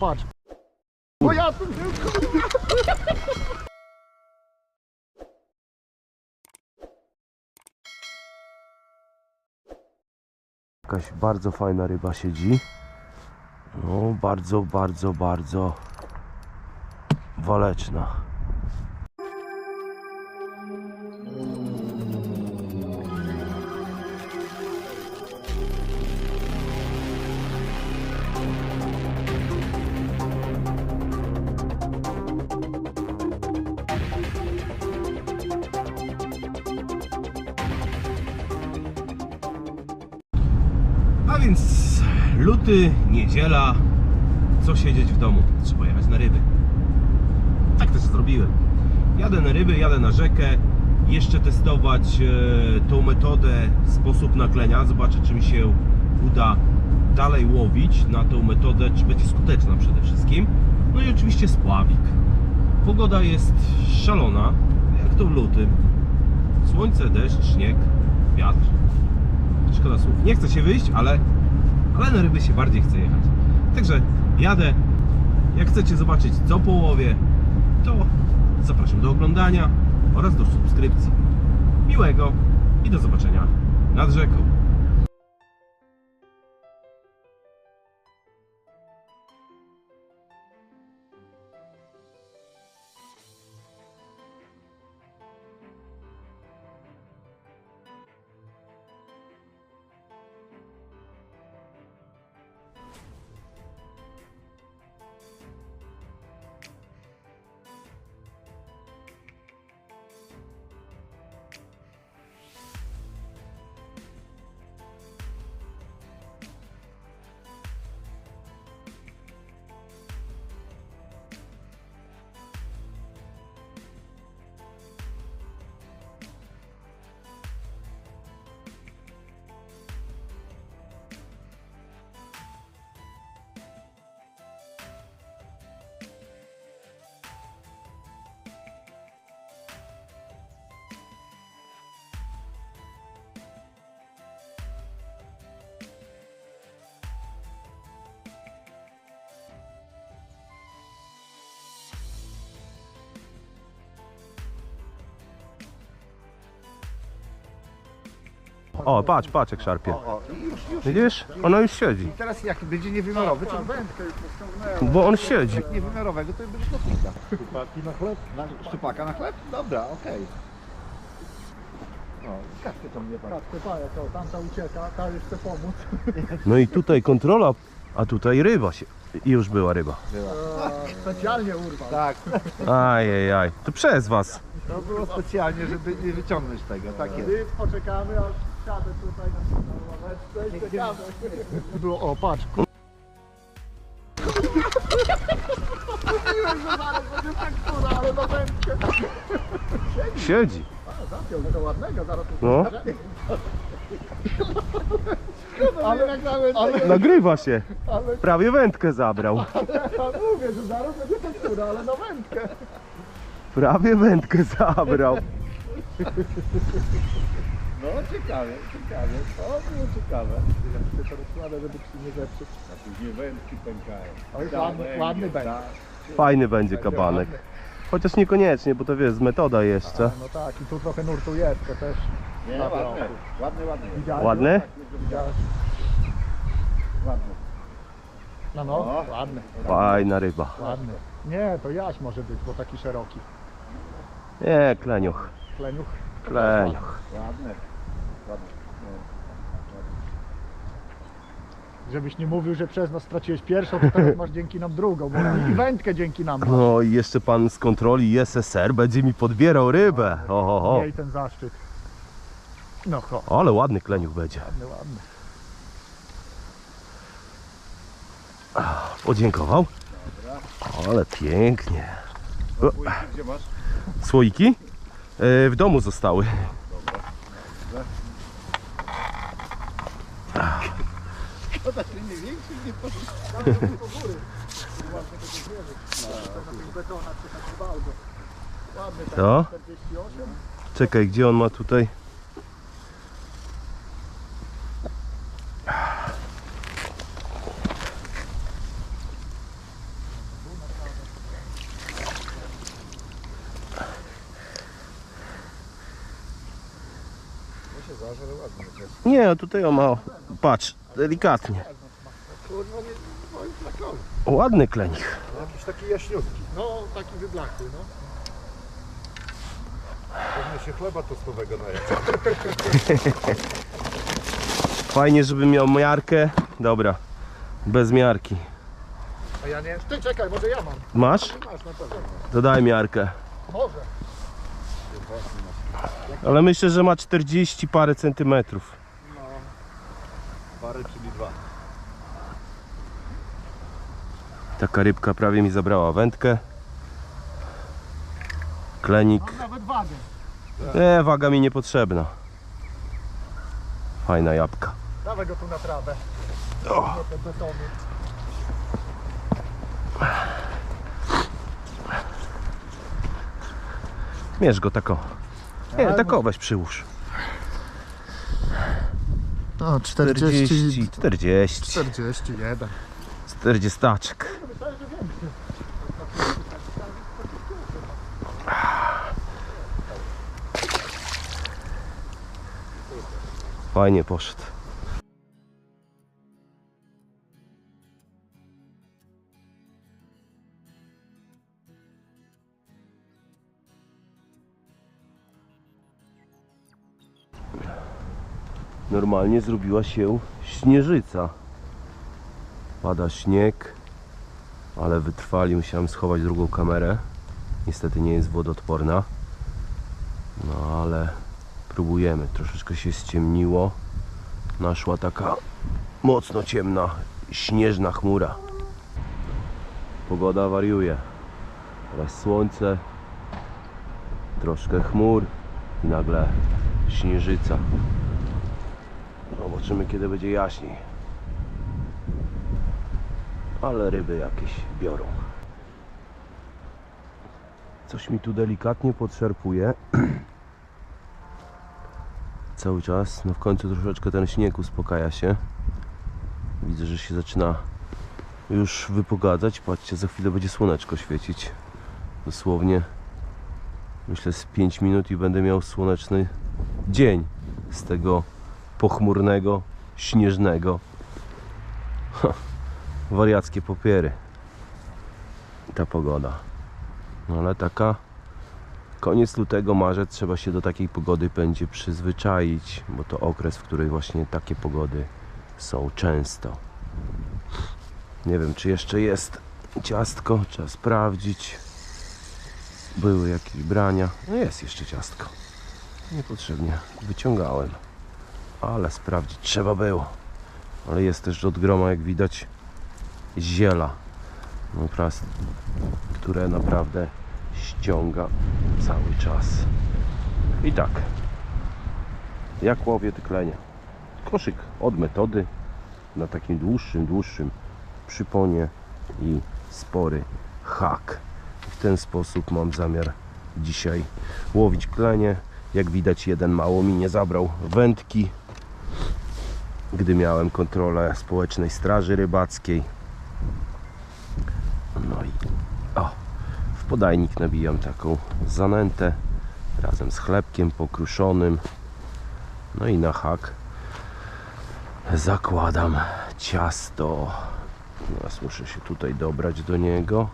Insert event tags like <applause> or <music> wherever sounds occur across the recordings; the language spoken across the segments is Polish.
patrz. Bo ja tu Jakaś bardzo fajna ryba siedzi. No, bardzo, bardzo, bardzo waleczna. Więc luty, niedziela, co siedzieć w domu? Trzeba jechać na ryby. Tak też zrobiłem. Jadę na ryby, jadę na rzekę, jeszcze testować e, tą metodę, sposób naklenia, zobaczę czy mi się uda dalej łowić na tą metodę, czy będzie skuteczna przede wszystkim. No i oczywiście spławik. Pogoda jest szalona, jak to w lutym. Słońce, deszcz, śnieg, wiatr. Szkoda słów. Nie chce się wyjść, ale, ale na ryby się bardziej chce jechać. Także jadę. Jak chcecie zobaczyć co połowie, to zapraszam do oglądania oraz do subskrypcji. Miłego i do zobaczenia nad rzeką. O, patrz, patrz jak szarpie. O, o, i już, już. Widzisz? Ono już siedzi. I teraz jak będzie niewymiarowy, to wędkę już. Bo on siedzi. Jak niewymiarowego, to będzie kotwika. Szczupaki na chleb? Na, szczupaka na chleb? Dobra, okej. O, kawkę to mnie pan. Kawkę paja, to tamta ucieka, ta już chce pomóc. No i tutaj kontrola, a tutaj ryba się. I już była ryba. Eee, specjalnie urwał. Tak, Ajajaj, to przez was. to było specjalnie, żeby nie wyciągnąć tego, tak jest. My poczekamy, aż siadę tutaj na, ławeczce i czekamy. Było, o patrz, kur... Mówiłem, że zaraz będzie faktura, ale na wędkę. Siedzi. A, zapiął tego ładnego, zaraz tu No. Ale, ale, ale, Nagrywa się. ale, Prawie wędkę zabrał. ale mówię, że zaraz będzie faktura, ale na wędkę. Prawie wędkę zabrał. No ciekawe, ciekawe, to było ciekawe. Ja to rozkładę, żeby ci nie zepsuć. A później wędki pękają. Ale ładny, ładny będzie. Fajny będzie kabanek. Chociaż niekoniecznie, bo to wiesz, metoda jeszcze. No tak, i tu trochę nurtu jest, to też Nie, ładny, ładny, ładny. Ładny? Widziałeś. Ładny. No no, O. ładny, Fajna ryba. ładny. Nie, to jaś może być, bo taki szeroki. Nie, kleniuch. Kleniuch. Kleniuch. Ładny. Ładny. Żebyś nie mówił, że przez nas straciłeś pierwszą, to teraz masz dzięki nam drugą, bo i wędkę dzięki nam masz. No i jeszcze pan z kontroli SSR będzie mi podbierał rybę. Miej ten zaszczyt. No ho, Ale ładny kleniuch będzie. ładny, ładny. Podziękował. Ale pięknie. O, Gdzie masz? Słoiki? E, W domu zostały. Co? Czekaj, gdzie on ma tutaj? Nie, no tutaj o mało. Patrz, delikatnie. Kurwa, nie, no i kole. Ładny klenik. Jakiś taki jaśniutki. No, taki wyblakły, no. Pewnie się chleba tostowego naje. <laughs> Fajnie, żeby miał miarkę. Dobra, bez miarki. A ja nie... Ty czekaj, może ja mam. Masz? Masz na pewno. To daj miarkę. Może. Ale myślę, że ma 40 parę centymetrów. No. Pary, czyli dwa. Taka rybka prawie mi zabrała wędkę. Klenik. Mam nawet wagę. E, waga mi niepotrzebna. Fajna jabłka. Dawaj go tu na trawę. O. Nie. Mierz go tako. Nie, tako weź przyłóż. No, 40, 40, 41. 40 taczek. Fajnie poszedł. Normalnie zrobiła się śnieżyca. Pada śnieg, ale wytrwali. Musiałem schować drugą kamerę. Niestety nie jest wodoodporna. No ale próbujemy. Troszeczkę się ściemniło. Naszła taka mocno ciemna, śnieżna chmura. Pogoda wariuje. Teraz słońce, troszkę chmur i nagle śnieżyca. Zobaczymy kiedy będzie jaśniej. Ale ryby jakieś biorą. Coś mi tu delikatnie podszarpuje. <clears throat> Cały czas. No w końcu troszeczkę ten śnieg uspokaja się. Widzę, że się zaczyna już wypogadzać. Patrzcie, za chwilę będzie słoneczko świecić. Dosłownie myślę z 5 minut i będę miał słoneczny dzień z tego pochmurnego, śnieżnego. Ha, wariackie popiery. Ta pogoda. No ale taka koniec lutego, marzec trzeba się do takiej pogody będzie przyzwyczaić, bo to okres, w którym właśnie takie pogody są często. Nie wiem, czy jeszcze jest ciastko, trzeba sprawdzić. Były jakieś brania. No jest jeszcze ciastko. Niepotrzebnie wyciągałem ale sprawdzić trzeba było. Ale jest też od groma, jak widać, ziela, Napras- które naprawdę ściąga cały czas. I tak, jak łowię tyklenie? Koszyk od metody na takim dłuższym, dłuższym przyponie i spory hak. W ten sposób mam zamiar dzisiaj łowić klenie. Jak widać, jeden mało mi nie zabrał wędki, gdy miałem kontrolę społecznej straży rybackiej. No i o, w podajnik nabijam taką zanętę razem z chlebkiem pokruszonym. No i na hak zakładam ciasto. Teraz muszę się tutaj dobrać do niego.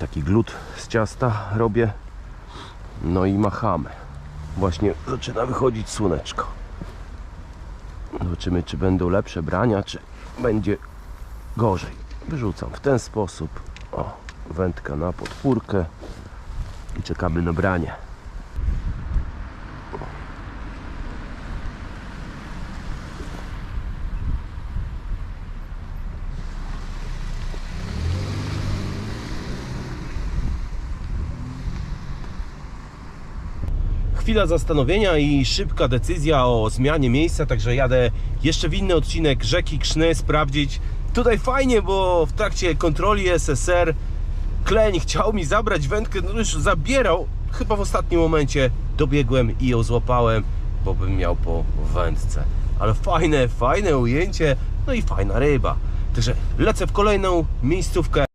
Taki glut z ciasta robię. No i machamy. Właśnie zaczyna wychodzić słoneczko. Zobaczymy czy będą lepsze brania czy będzie gorzej. Wyrzucam w ten sposób. O, wędka na podpórkę i czekamy na branie chwila zastanowienia i szybka decyzja o zmianie miejsca, także jadę jeszcze w inny odcinek rzeki Krzny sprawdzić. Tutaj fajnie, bo w trakcie kontroli SSR kleń chciał mi zabrać wędkę, no już zabierał. Chyba w ostatnim momencie dobiegłem i ją złapałem bo bym miał po wędce. Ale fajne, fajne ujęcie, no i fajna ryba. Także lecę w kolejną miejscówkę.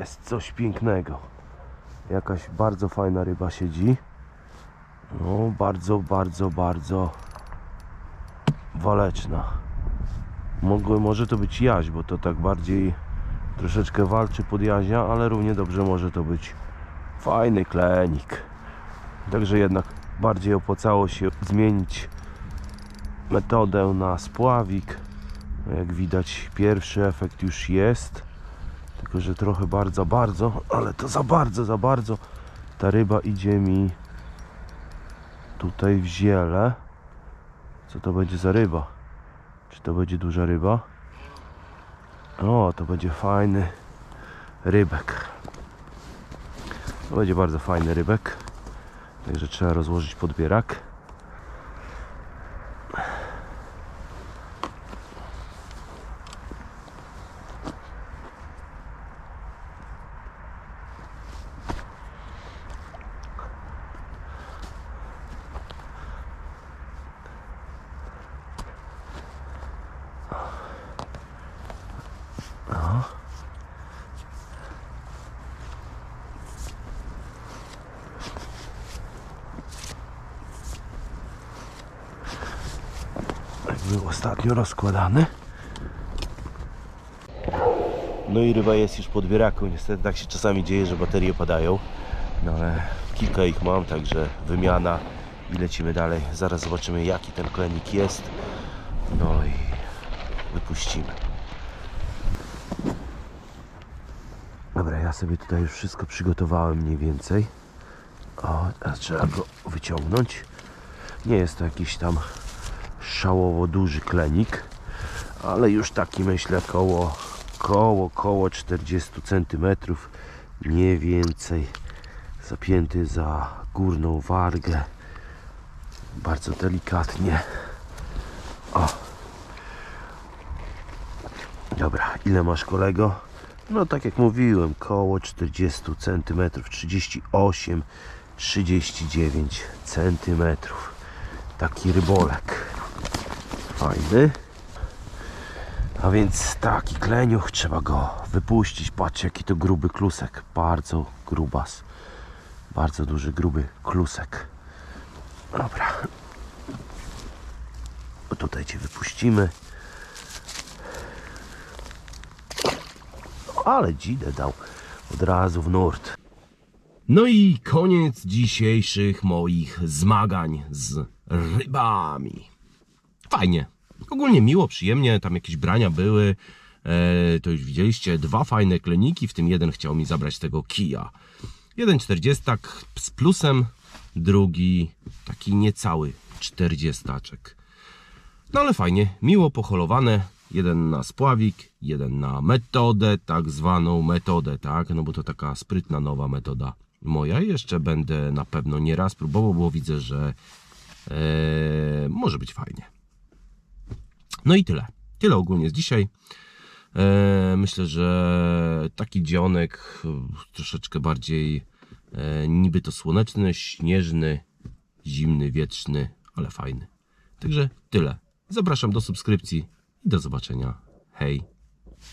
Jest coś pięknego. Jakaś bardzo fajna ryba siedzi. No, bardzo, bardzo, bardzo waleczna. Mogły, może to być jaź, bo to tak bardziej troszeczkę walczy pod jazia, ale równie dobrze może to być fajny klenik. Także jednak bardziej opłacało się zmienić metodę na spławik. Jak widać pierwszy efekt już jest. Tylko, że trochę bardzo, bardzo, ale to za bardzo, za bardzo ta ryba idzie mi tutaj w ziele. Co to będzie za ryba? Czy to będzie duża ryba? O, to będzie fajny rybek. To będzie bardzo fajny rybek. Także trzeba rozłożyć podbierak. Jak ostatnio rozkładany. No i ryba jest już pod bieraku. Niestety tak się czasami dzieje, że baterie padają. No ale kilka ich mam, także wymiana i lecimy dalej. Zaraz zobaczymy jaki ten klenik jest. No i wypuścimy. Dobra, ja sobie tutaj już wszystko przygotowałem mniej więcej. O, teraz trzeba go wyciągnąć. Nie jest to jakiś tam szałowo duży klenik, ale już taki myślę koło, koło, koło 40 cm, nie więcej. Zapięty za górną wargę. Bardzo delikatnie. O. Dobra, ile masz kolego? No tak jak mówiłem, koło 40 cm, 38, 39 cm. Taki rybolek. Fajny. A więc taki kleniuch, trzeba go wypuścić. Patrzcie jaki to gruby klusek. Bardzo grubas. Bardzo duży, gruby klusek. Dobra. Tutaj Cię wypuścimy. Ale dzidę dał od razu w nurt. No i koniec dzisiejszych moich zmagań z rybami. Fajnie. Ogólnie miło, przyjemnie, tam jakieś brania były. E, to już widzieliście, dwa fajne kleniki, w tym jeden chciał mi zabrać tego kija. Jeden 40 z plusem, drugi taki niecały 40. No ale fajnie, miło poholowane. Jeden na spławik, jeden na metodę, tak zwaną metodę, tak? No bo to taka sprytna nowa metoda moja. Jeszcze będę na pewno nie raz próbował, bo widzę, że e, może być fajnie. No i tyle. Tyle ogólnie z dzisiaj. E, myślę, że taki dzionek e, troszeczkę bardziej e, niby to słoneczny, śnieżny, zimny, wietrzny, ale fajny. Także tyle. Zapraszam do subskrypcji i do zobaczenia. Hej!